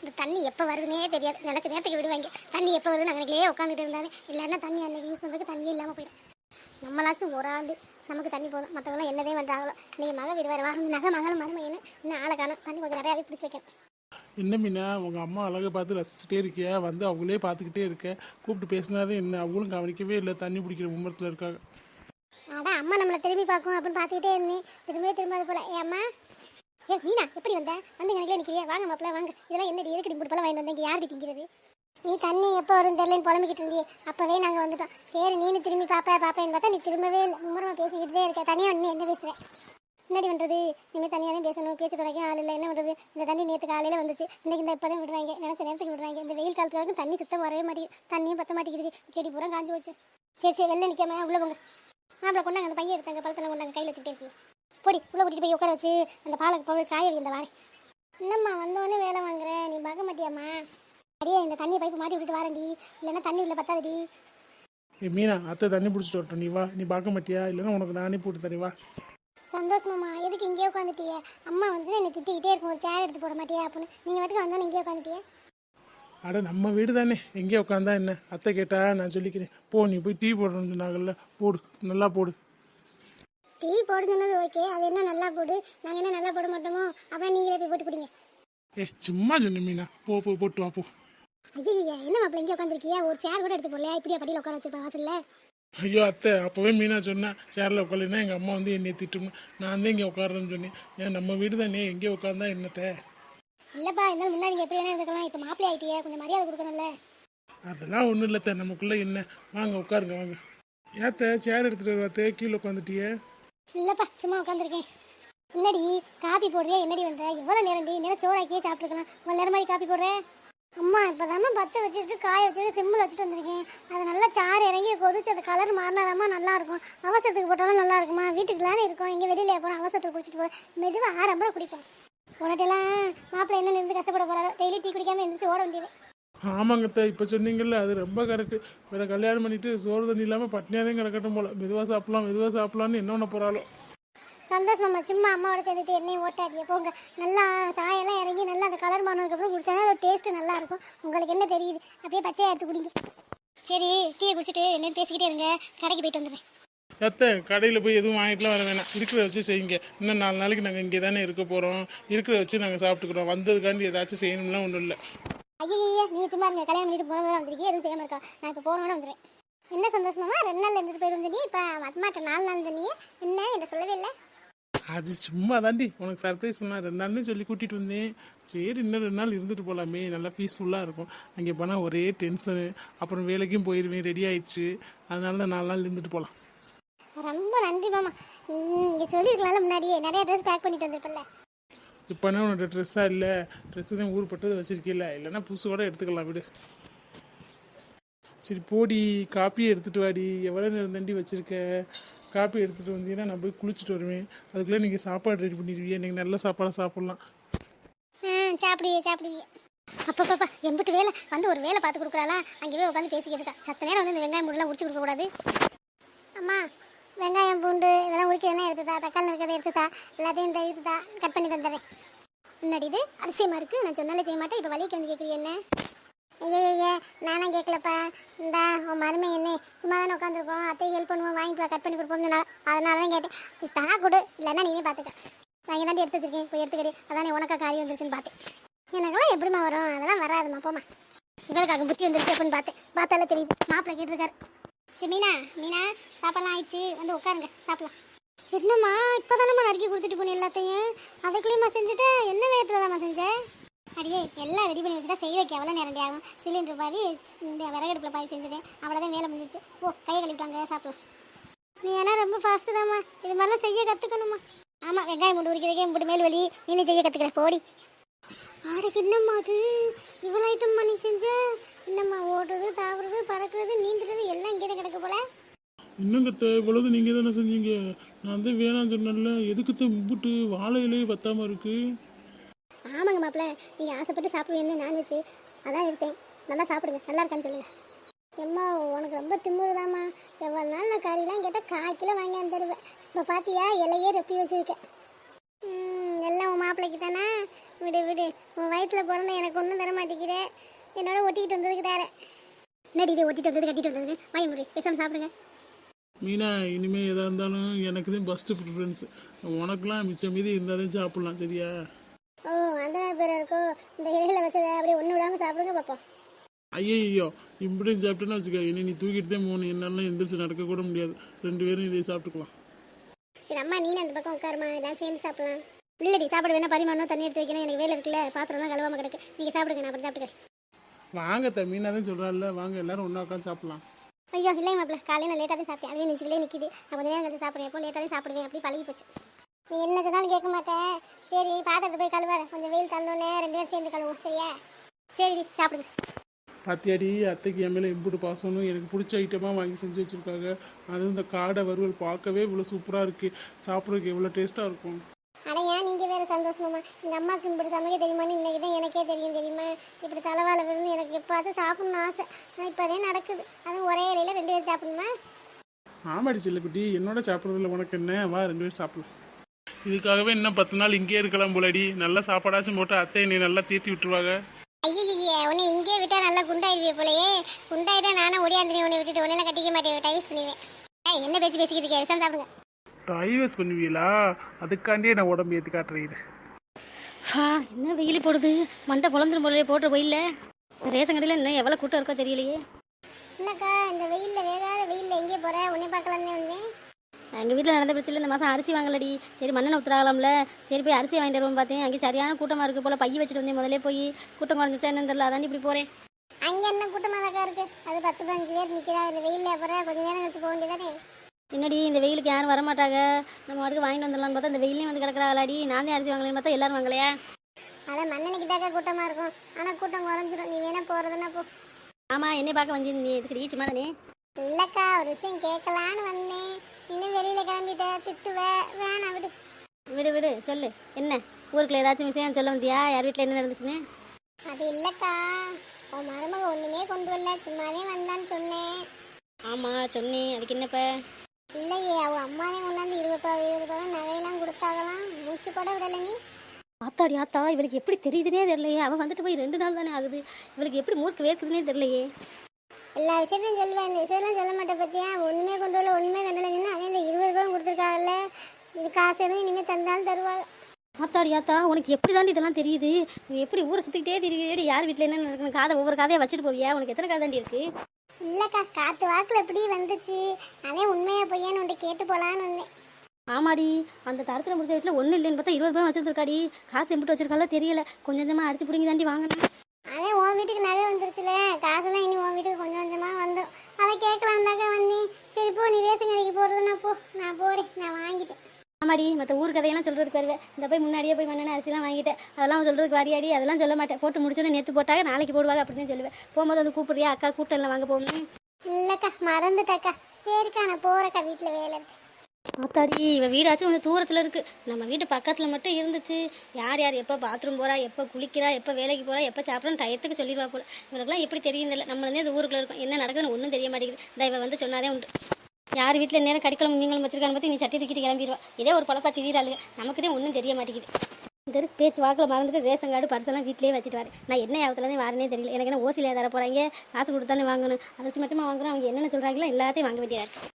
இந்த தண்ணி எப்போ வருதுன்னே தெரியாது. நினச்ச நேரத்துக்கு விடுவாங்க. தண்ணி எப்போ வருதுன்னு அங்கனக்குள்ளே உட்காந்துட்டு இருந்தாரு இல்லைன்னா தண்ணி அன்னைக்கு யூஸ் பண்ணுறதுக்கு தண்ணியே இல்லாமல் போயிடும். நம்மளாச்சும் ஒரு ஆள். நமக்கு தண்ணி போதும். மற்றவங்களாம் என்னதே பண்ணுறாங்களோ நீங்கள் மக வீடு வர வாங்க. நகை மகளும் மருமையின்னு இன்னும் ஆளை காணும். தண்ணி கொஞ்சம் நிறையாவே பிடிச்சி வைக்கணும். என்ன மீனா உங்கள் அம்மா அழகை பார்த்து ரசிச்சுட்டே இருக்கியா? வந்து அவங்களே பார்த்துக்கிட்டே இருக்க. கூப்பிட்டு பேசினாதே என்ன? அவங்களும் கவனிக்கவே இல்லை. தண்ணி பிடிக்கிற மும்மரத்தில் இருக்காங்க. அடா அம்மா நம்மளை திரும்பி பார்க்கும் அப்படின்னு பார்த்துக்கிட்டே இருந்தேன். திரும்பியே திரும்ப அது போல. ஏ அம்மா ஏ மீனா எப்படி வந்த? வந்து எனக்கே நிற்கிறியா வாங்க மாப்பிள்ள வாங்க. இதெல்லாம் என்னடி? எதுக்கு இப்படி போல வாங்கிட்டு வந்தீங்க? யார் திங்கிறது? நீ தண்ணி எப்போ வரும் தெரியலன்னு புலம்பிக்கிட்டு இருந்தியே. அப்போவே நாங்கள் வந்துட்டோம். சரி நீனு திரும்பி பாப்பா பாப்பேன்னு பார்த்தா நீ திரும்பவே இல்லை மும்முரமா பேசிக்கிட்டே இருக்க. தனியாக இன்னும் என்ன பேசுகிறேன் என்னடி பண்ணுறது இனிமேல் தனியாக தான் பேசணும். பேச்சு துறைக்கும் ஆள் இல்லை. என்ன பண்ணுறது இந்த தண்ணி நேற்று காலையில் வந்துச்சு. இன்றைக்கி இந்த இப்போ தான் விடுறாங்க. நினச்ச நேரத்துக்கு விடுறாங்க. இந்த வெயில் காலத்துக்கு வரைக்கும் தண்ணி சுத்தம் வரவே மாட்டேங்குது. தண்ணியும் பற்ற மாட்டேங்குது செடி பூரா காஞ்சி போச்சு. சரி சரி வெளில நிற்காம உள்ள போங்க. மாப்பிள கொண்டாங்க. அந்த பையன் எடுத்தாங்க பழத்தில் கொண்டாங்க. கையில் வச்சுட்டு இருக்கீங்க. போடி உள்ள கூட்டிட்டு போய் உட்கார வச்சு அந்த பாலை போய் காய இந்த வாரேன் என்னம்மா வந்தோடனே வேலை வாங்குற? நீ பார்க்க மாட்டியாம்மா? அடியே இந்த தண்ணி பைப்பு மாட்டி விட்டுட்டு வாரண்டி இல்லைன்னா தண்ணி உள்ள பத்தாதடி. ஏ மீனா அத்தை தண்ணி பிடிச்சிட்டு வரட்டும். நீ வா. நீ பார்க்க மாட்டியா? இல்லைன்னா உனக்கு நானே போட்டு தரேன். வா. சந்தோஷமாம்மா. எதுக்கு இங்கேயே உட்காந்துட்டியே? அம்மா வந்து என்னை திட்டிக்கிட்டே இருக்கும். ஒரு சேர் எடுத்து போட மாட்டியா அப்படின்னு. நீங்கள் வாட்டுக்கு வந்தோன்னு இங்கேயே உட்காந்துட்டியே? அட நம்ம வீடு தானே. எங்கே உட்காந்தா என்ன? அத்தை கேட்டா நான் சொல்லிக்கிறேன். போ நீ போய் டீ போடணும்னு சொன்னாங்கல்ல. போடு. நல்லா போடு. டீ போட சொன்னது ஓகே அது என்ன நல்லா போடு? நாங்கள் என்ன நல்லா போட மாட்டோமோ அப்புறம் நீங்களே போய் போட்டு குடிங்க. ஏ சும்மா சொன்ன மீனா. போ போ போட்டு வா போ. ஐயா என்ன மாப்பிள்ள இங்கே உட்காந்துருக்கியா ஒரு சேர் கூட எடுத்து போடலையா? இப்படியா படியில் உட்கார வச்சிருப்பா வாசல்ல? ஐயோ அத்தை அப்போவே மீனா சொன்னா சேரில் உட்காந்துனா எங்கள் அம்மா வந்து என்னை திட்டும்னு. நான் தான் இங்கே உட்காருறேன்னு சொன்னேன். ஏன் நம்ம வீடு தானே? எங்கே உட்காந்தா என்னத்தை? இல்லைப்பா இருந்தாலும் முன்னாடி நீங்கள் எப்படி வேணா இருக்கலாம் இப்போ மாப்பிள்ளை ஆகிட்டியே கொஞ்சம் மரியாதை கொடுக்கணும்ல. அதெல்லாம் ஒன்றும் இல்லை நமக்குள்ளே என்ன? வாங்க உட்காருங்க வாங்க. ஏத்த சேர் எடுத்துகிட்டு வரத்தே கீழே உட்காந்துட்டியே. இல்லைப்பா சும்மா உட்காந்துருக்கேன் என்னடி காப்பி போடுறியா என்னடி பண்ணுற இவ்வளோ நேரம்டி நேரம் சோறாக்கியே சாப்பிட்ருக்கலாம் இவ்வளோ நேரம் மாதிரி காப்பி போடுற? அம்மா இப்போ தான் பற்ற வச்சுட்டு காய வச்சுட்டு சிம்பிள் வச்சுட்டு வந்திருக்கேன். அது நல்லா சாறு இறங்கி கொதிச்சு அந்த கலர் மாறினாதாம்மா நல்லா இருக்கும் அவசரத்துக்கு போட்டாலும் நல்லா இருக்குமா வீட்டுக்குலானே இருக்கும். எங்கே வெளியில போகிறோம் அவசரத்துக்கு குடிச்சிட்டு போ. மெதுவாக ஆரம்பரம் குடிப்போம். உனட்டெல்லாம் மாப்பிள்ளை என்ன இருந்து கஷ்டப்பட போகிறாரோ டெய்லி டீ குடிக்காமல் எழுந்திரிச்சு ஓட வேண்டியது. ஆமாங்க அத்தை இப்போ சொன்னீங்கல்ல அது ரொம்ப கரெக்டு வேற கல்யாணம் பண்ணிட்டு சோறு தண்ணி இல்லாமல் பட்னியாக தான் கிடக்கட்டும் போல. மெதுவாக சாப்பிடலாம் மெதுவாக சாப்பிடலாம்னு என்ன பண்ண போகிறாளோ சந்தோஷமா சும்மா அம்மாவோட சேர்ந்துட்டு எண்ணெயும் ஓட்டாதிய போங்க. நல்லா சாயெல்லாம் இறங்கி நல்லா அந்த கலர் மாறினதுக்கப்புறம் குடிச்சா அதோட டேஸ்ட் நல்லா இருக்கும் உங்களுக்கு என்ன தெரியுது? அப்படியே பச்சையா எடுத்து குடிங்க. சரி டீயை குடிச்சிட்டு என்ன பேசிக்கிட்டே இருங்க. கடைக்கு போயிட்டு வந்துடுறேன். அத்தை கடையில் போய் எதுவும் வாங்கிட்டுலாம் வர வேணாம். இருக்கிற வச்சு செய்யுங்க. இன்னும் நாலு நாளைக்கு நாங்கள் இங்கே தானே இருக்க போகிறோம் இருக்கிற வச்சு நாங்கள் சாப்பிட்டுக்கிறோம். வந்ததுக்காண்டி ஏதாச்சும் செய்யணும்லாம் ஒன்றும் இல்லை. ஐயா நீங்க சும்மா இருங்க கல்யாணம் பண்ணிட்டு போனதும் வந்திருக்கீங்க எதுவும் செய்யாம இருக்கா? நான் இப்போ போனோன்னு வந்துடுறேன் என்ன சந்தோஷமாமா ரெண்டு நாள் இருந்துட்டு போயிரும் தண்ணி இப்போ அம்மாட்ட நாலு நாள் தண்ணியே என்ன என்ன சொல்லவே இல்லை? அது சும்மா தாண்டி உனக்கு சர்ப்ரைஸ் பண்ணா ரெண்டு நாள்னு சொல்லி கூட்டிகிட்டு வந்தேன். சரி இன்னும் ரெண்டு நாள் இருந்துட்டு போகலாமே நல்லா பீஸ்ஃபுல்லாக இருக்கும். அங்கே போனால் ஒரே டென்ஷனு அப்புறம் வேலைக்கும் போயிடுவேன் ரெடி ஆயிடுச்சு. அதனால தான் நாலு நாள் இருந்துட்டு போகலாம் ரொம்ப நன்றி மாமா. இங்கே சொல்லியிருக்கலாம்ல முன்னாடியே நிறைய ட்ரெஸ் பேக் பண்ணிட்டு வந்திருப்பல்ல. இப்போனா உன்னோட ட்ரெஸ்ஸாக இல்லை? ட்ரெஸ்ஸு தான் ஊர் பட்டது இல்லைன்னா புதுசு கூட எடுத்துக்கலாம் விடு. சரி போடி. காப்பியை எடுத்துகிட்டு வாடி. எவ்வளோ நேரம் தண்டி வச்சுருக்க? காப்பி எடுத்துகிட்டு வந்தீங்கன்னா நான் போய் குளிச்சுட்டு வருவேன். அதுக்குள்ளே நீங்கள் சாப்பாடு ரெடி பண்ணிடுவீங்க. நீங்கள் நல்ல சாப்பாடாக சாப்பிட்லாம். ஆ சாப்பிடுவியே சாப்பிடுவியே. அப்பப்பப்பா எம்பிட்டு வேலை. வந்து ஒரு வேலை பார்த்து கொடுக்குறாளா? அங்கே போய் உட்காந்து பேசிக்கிட்டு இருக்கா. சத்த நேரம் வந்து இந்த வெங்காயம் முடியெல்லாம் உரிச்சு கொடுக்க கூடாது அம்மா வெங்காயம் பூண்டு இதெல்லாம் உரிக்கிறதுனா எடுத்துதா தக்காளி இருக்கிறத எடுத்துதா எல்லாத்தையும் இந்த இதுதா கட் பண்ணி தந்துடுறேன். முன்னாடி இது அதிசயமாக இருக்குது நான் சொன்னாலே செய்ய மாட்டேன். இப்போ வலிக்கு வந்து கேட்குறீ என்ன? ஐயே ஐயே நானும் கேட்கலப்பா இந்தா உன் மருமை என்ன. சும்மா தானே உட்காந்துருக்கோம். அத்தையை ஹெல்ப் பண்ணுவோம். வாங்கிட்டு வா கட் பண்ணி கொடுப்போம். நான் அதனால தான் கேட்டேன். தானா கொடு. இல்லைன்னா நீனே பார்த்துக்க நான் இங்கே எடுத்து வச்சிருக்கேன். போய் எடுத்துக்கடி. அதானே உனக்கா காரியம் வந்துருச்சுன்னு பார்த்தேன். எனக்கெல்லாம் எப்படிம்மா வரும்? அதெல்லாம் வராதுமா போமா இவளுக்காக புத்தி வந்துருச்சு அப்படின்னு பார்த்தேன். பார்த்தாலே தெரியுது. மாப்பிள்ளை கேட்டிருக்காரு. சரி மீனா மீனா சாப்பாடுலாம் ஆயிடுச்சு. வந்து உட்காருங்க சாப்பிடலாம். என்னம்மா இப்போதானம்மா நறுக்கி கொடுத்துட்டு போனேன் எல்லாத்தையும்? அதுக்குள்ளேயும்மா செஞ்சுட்டேன் என்ன வேகத்தில் தான்மா செஞ்சேன் அடியே எல்லாம் ரெடி பண்ணி வச்சுட்டா செய்யறதுக்கு எவ்வளோ நேரம் ஆகும்? சிலிண்டர் பாதி இந்த விறகடுப்பில் பாதி செஞ்சுட்டேன். அவ்வளோதான் வேலை முடிஞ்சிச்சு ஓ கையை கழுவிட்டாங்க சாப்பிடலாம். நீ ஏன்னா ரொம்ப ஃபாஸ்ட்டு தாம்மா. இது மாதிரிலாம் செய்ய கற்றுக்கணுமா ஆமாம் வெங்காயம் மூடு உரிக்கிறதுக்கே மூடு மேல் வலி. நீ செய்ய கற்றுக்கிற போடி. ஆட என்னம்மா அது? இவ்வளோ ஐட்டம்மா நீ செஞ்ச? என்னம்மா ஓடுறது தாவுறது பறக்கிறது நீந்துறது எல்லாம் இங்கே தான் கிடக்கு போல? இன்னும் கத்த இவ்வளவு நீங்கள் தானே செஞ்சீங்க? நான் தான் வேணாம் சொன்னேன்ல. எதுக்கு தான் மும்பிட்டு வாழை இலையே பத்தாமல் இருக்குது ஆமாங்க மாப்பிள்ள நீங்கள் ஆசைப்பட்டு சாப்பிடுவீங்கன்னு நான்வெஜ் அதான் எடுத்தேன். நல்லா சாப்பிடுங்க. நல்லா இருக்கான்னு சொல்லுங்கள் எம்மா உனக்கு ரொம்ப திமுறுதாம்மா எவ்வளோ நாள் நான் கறிலாம் கேட்டால் கால் கிலோ வாங்கி தருவேன் இப்போ பார்த்தியா இலையே ரொப்பி வச்சுருக்கேன். எல்லாம் உன் மாப்பிள்ளைக்கு தானே விடு விடு. உன் வயிற்றுல பிறந்த எனக்கு ஒன்றும் தர மாட்டேங்கிற என்னோட ஒட்டிக்கிட்டு வந்ததுக்கு தர என்னடி இது ஒட்டிட்டு வந்தது கட்டிட்டு வந்தது வாய் முடி பேசாம சாப்பிடுங்க. மீனா இனிமே எதாக இருந்தாலும் எனக்கு தான் ஃபஸ்ட்டு ப்ரிஃபரன்ஸ் உனக்குலாம் மிச்சம் மீதி இருந்தால் தான் சாப்பிட்லாம் சரியா? ஓ அந்த பேர் இருக்கோ. இந்த இலையில வச்சதை அப்படியே ஒன்று விடாம சாப்பிடுங்க பார்ப்போம் ஐயோ இப்படியும் சாப்பிட்டேன்னு வச்சுக்க. இனி நீ தூக்கிட்டு தான் போகணும். என்னால எந்திரிச்சு நடக்க கூட முடியாது. ரெண்டு பேரும் இதை சாப்பிட்டுக்கலாம். சரி அம்மா நீ அந்த பக்கம் உட்காருமா எல்லாம் சேர்ந்து சாப்பிடலாம். இல்லடி சாப்பிட வேணா பரிமாணம் தண்ணி எடுத்து வைக்கணும். எனக்கு வேலை இருக்குல்ல. பாத்திரம்லாம் கழுவாம கிடக்கு. நீங்க சாப்பிடுங்க நான் அப்புறம் சாப்பிட்டுக்கிறேன். வாங்க த மீனா தான் சொல்கிறாள்ல வாங்க எல்லாரும் ஒன்றா உட்காந்து சாப்பிட்லாம். ஐயோ இல்லை மாப்பிள்ள காலையில் நான் லேட்டாக தான் சாப்பிட்டேன். அதுவே நெஞ்சுக்குள்ளே நிற்கிது நான் கொஞ்ச நேரம் கழிச்சு சாப்பிடுவேன். எப்போ லேட்டாக தான் சாப்பிடுவேன்? அப்படி பழகி போச்சு. நீ என்ன சொன்னாலும் கேட்க மாட்டேன். சரி பாத்திரத்தை போய் கழுவாத கொஞ்சம் வெயில் தந்தோடனே ரெண்டு பேரும் சேர்ந்து கழுவோம் சரியா? சரி சாப்பிடுங்க பாத்தியாடி அத்தைக்கு என் மேலே இம்புட்டு பாசம்னு எனக்கு பிடிச்ச ஐட்டமாக வாங்கி செஞ்சு வச்சுருக்காங்க. அதுவும் இந்த காடை வறுவல் பார்க்கவே இவ்வளோ சூப்பராக இருக்குது சாப்பிட்றதுக்கு எவ்வளோ டேஸ்ட்டாக இருக்கும் அட ஏன் நீங்கள் வேறு சந்தோஷமாம்மா. எங்கள் அம்மாவுக்கு இப்படி சமைக்க தெரியுமான்னு இன்னைக்கு தான் எனக்கே தெரியும் தெரியுமா? இப்படி தலைவாழ விருந்து எனக்கு எப்போதும் சாப்பிடணும்னு ஆசை. ஆனால் இப்போதே நடக்குது. அதுவும் ஒரே இலையில ரெண்டு பேரும் சாப்பிடணுமா? ஆமாடி செல்லக்குட்டி என்னோட சாப்பிட்றதுல உனக்கு என்ன? வா ரெண்டு பேரும் சாப்பிடலாம். இதுக்காகவே இன்னும் பத்து நாள் இங்கேயே இருக்கலாம் போலடி. நல்லா சாப்பாடாச்சும் போட்டு அத்தை என்னை நல்லா தீர்த்தி விட்டுருவாங்க. ஐயே உன்னை இங்கே விட்டா நல்லா குண்டாயிருவிய போலயே. குண்டாயிட்டா நானும் ஒடியாந்திரி உன்னை விட்டுட்டு உன்னெல்லாம் கட்டிக்க மாட்டேன். டைவர்ஸ் பண்ணிடுவேன். ஏய் என்ன பேச்சு பேசிக்கிட்டு இருக்கேன் சாப்பிடுங்க. டைவர்ஸ் பண்ணுவீங்களா அதுக்காண்டியே நான் உடம்பு ஏற்றி காட்டுறேன் ஆ என்ன வெயில் போடுது? மண்டை பொழந்துரும் போல போட்டு வெயில்ல. ரேஷன் கடையில் இன்னும் எவ்வளோ கூட்டம் இருக்கோ தெரியலையே. என்னக்கா இந்த வெயில்ல வேகாத வெயில்ல எங்கே போற? உன்னை பார்க்கலான்னு வந்தேன். எங்கள் வீட்டில் நடந்த பிரச்சனை இந்த மாதம் அரிசி வாங்கலடி. சரி மண்ணெண்ணெய் ஊற்றுறாங்களாம்ல சரி போய் அரிசி வாங்கிட்டு வருவோம் பார்த்தேன் அங்கே சரியான கூட்டமாக இருக்குது போல் பைய வச்சுட்டு வந்தேன் முதல்ல போய். கூட்டம் குறைஞ்சிச்சா என்னன்னு தெரியல. அதான் இப்படி போகிறேன் அங்க என்ன கூட்டமாதாக்கா இருக்கு? அது பத்து பதினஞ்சு பேர் நிக்கிறா. இந்த வெயில்ல அப்புறம் கொஞ்ச நேரம் கழிச்சு போக வேண்டியதானே? என்னடி இந்த வெயிலுக்கு யாரும் வர மாட்டாங்க நம்ம வாட்டுக்கு வாங்கிட்டு வந்துடலாம்னு பார்த்தா இந்த வெயிலையும் வந்து கிடக்குறாங்களாடி. நான் தான் அரிசி வாங்கலன்னு பார்த்தா எல்லாரும் வாங்கலையா? அதான் மண்ணெண்ணிக்கு தாக்கா கூட்டமா இருக்கும். ஆனா கூட்டம் குறைஞ்சிரும். நீ வேணா போறதுன்னா போ. ஆமாம் என்னை பார்க்க வந்து நீ. இதுக்கு சும்மா தானே இல்லக்கா ஒரு விஷயம் கேட்கலான்னு வந்தேன். இன்னும் வெளியில கிளம்பிட்ட திட்டுவ. வேணாம் விடு. விடு விடு சொல்லு. என்ன? ஊருக்குள்ள ஏதாச்சும் விஷயம் சொல்ல வந்தியா? யார் வீட்டில் என்ன நடந்துச்சுன்னு அது இல்லக்கா. உன் மருமக ஒண்ணுமே கொண்டு வரல. சும்மாதே வந்தான்னு சொன்னேன். ஆமாம் சொன்னேன். அதுக்கு என்னப்ப? இல்லையே அவ அம்மாதே கொண்டாந்து இருபது பா- இருபது பவன் நகையெல்லாம் கொடுத்தாங்களாம் மூச்சு கூட விடல நீ. ஆத்தாடி ஆத்தா இவளுக்கு எப்படி தெரியுதுனே தெரியலையே. அவள் வந்துட்டு போய் ரெண்டு நாள் தானே ஆகுது. இவளுக்கு எப்படி மூர்க்கு வேர்க்குதுனே தெரியலையே. எல்லா விஷயத்தையும் சொல்லுவேன். இந்த விஷயம்லாம் சொல்ல மாட்டேன் பத்தியா? ஒண்ணுமே கொண்டு வரல ஒண்ணுமே கொண்டு வரலன்னு அதே இந்த இருபது ரூபாய் கொடுத்துருக்காங்கல்ல இது காசு எதுவும் இனிமே தந்தாலும் தருவாங்க ஆத்தாடி ஆத்தா உனக்கு எப்படி தாண்டி இதெல்லாம் தெரியுது? நீ எப்படி ஊரை சுற்றிக்கிட்டே தெரியுது யார் வீட்டில் என்ன நடக்கணும் காதை ஒவ்வொரு காதையை வச்சுட்டு போவியா? உனக்கு எத்தனை காதை தாண்டி இருக்கு? இல்லக்கா காத்து வாக்குல எப்படி வந்துச்சு. அதே உண்மையா பொய்யான்னு உன்ட்ட கேட்டு போலான்னு வந்தேன். ஆமாடி அந்த தரத்தில் முடிச்ச வீட்டில் ஒன்றும் இல்லைன்னு பார்த்தா இருபது ரூபாய் வச்சிருக்காடி காசு எம்பிட்டு வச்சிருக்காளோ தெரியல. கொஞ்சம் கொஞ்சமாக அடிச்சு பிடிங்கி தாண்டி வாங்கினேன். அதே உன் வீட்டுக்கு நகை வந்துருச்சுல. காசுலாம் இனி உன் வீட்டுக்கு கொஞ்சம் கொஞ்சமா வந்துடும் அதை கேட்கலாம் தாக்கா வந்தேன் சரி போ நீ ரேஷன் கடைக்கு போறதுன்னா போ நான் போறேன் நான் வாங்கிட்டேன் ஆமாடி மற்ற ஊர் கதையெல்லாம் சொல்கிறதுக்கு வருவேன் இந்த போய் முன்னாடியே போய் மண்ணெண்ணெய் அரிசிலாம் வாங்கிட்டேன். அதெல்லாம் சொல்கிறதுக்கு வரியாடி அதெல்லாம் சொல்ல மாட்டேன். போட்டு முடிச்சோன்னே நேற்று போட்டாங்க நாளைக்கு போடுவாங்க அப்படின்னு சொல்லுவேன். போகும்போது வந்து கூப்பிடுறியா அக்கா கூட்டம் எல்லாம் வாங்க போகணும் இல்லக்கா மறந்துட்டக்கா. சரிக்கா நான் போறேக்கா வீட்டுல வேலை இருக்கு. ஆத்தாடி இவ வீடாச்சும் கொஞ்சம் தூரத்தில் இருக்குது நம்ம வீட்டு பக்கத்தில் மட்டும் இருந்துச்சு. யார் யார் எப்போ பாத்ரூம் போகிறா எப்போ குளிக்கிறா எப்போ வேலைக்கு போகிறா எப்போ சாப்பிட்றான்னு டயத்துக்கு சொல்லிடுவா போல. இவனுக்குலாம் எப்படி தெரியும் தெரியல. நம்மள இந்த ஊருக்குள்ள இருக்கும். என்ன நடக்குதுன்னு ஒன்றும் தெரிய மாட்டேங்குது. இந்த இவ வந்து சொன்னாதே உண்டு. யார் வீட்டில் நேரம் கடிக்கலாம் மீன்களும் வச்சிருக்கான்னு பார்த்து நீ சட்டி தூக்கிட்டு கிளம்பிடுவா. இதே ஒரு குழப்பா திடீராளுங்க நமக்கு தான் ஒன்றும் தெரிய மாட்டேங்குது. இந்த பேச்சு வாக்கில் மறந்துட்டு ரேஷன் கார்டு பரிசெல்லாம் வீட்டிலேயே வச்சுட்டு வரேன் நான் என்ன யாவத்துலேருந்து வரேனே தெரியல. எனக்கு என்ன ஓசியில் தர போகிறாங்க காசு கொடுத்தானே வாங்கணும். அரிசி மட்டுமா வாங்குறோம்? அவங்க என்னென்ன சொல்கிறாங்களோ எல்லாத்தையும் வாங்க வேண்டியதாக இருக்குது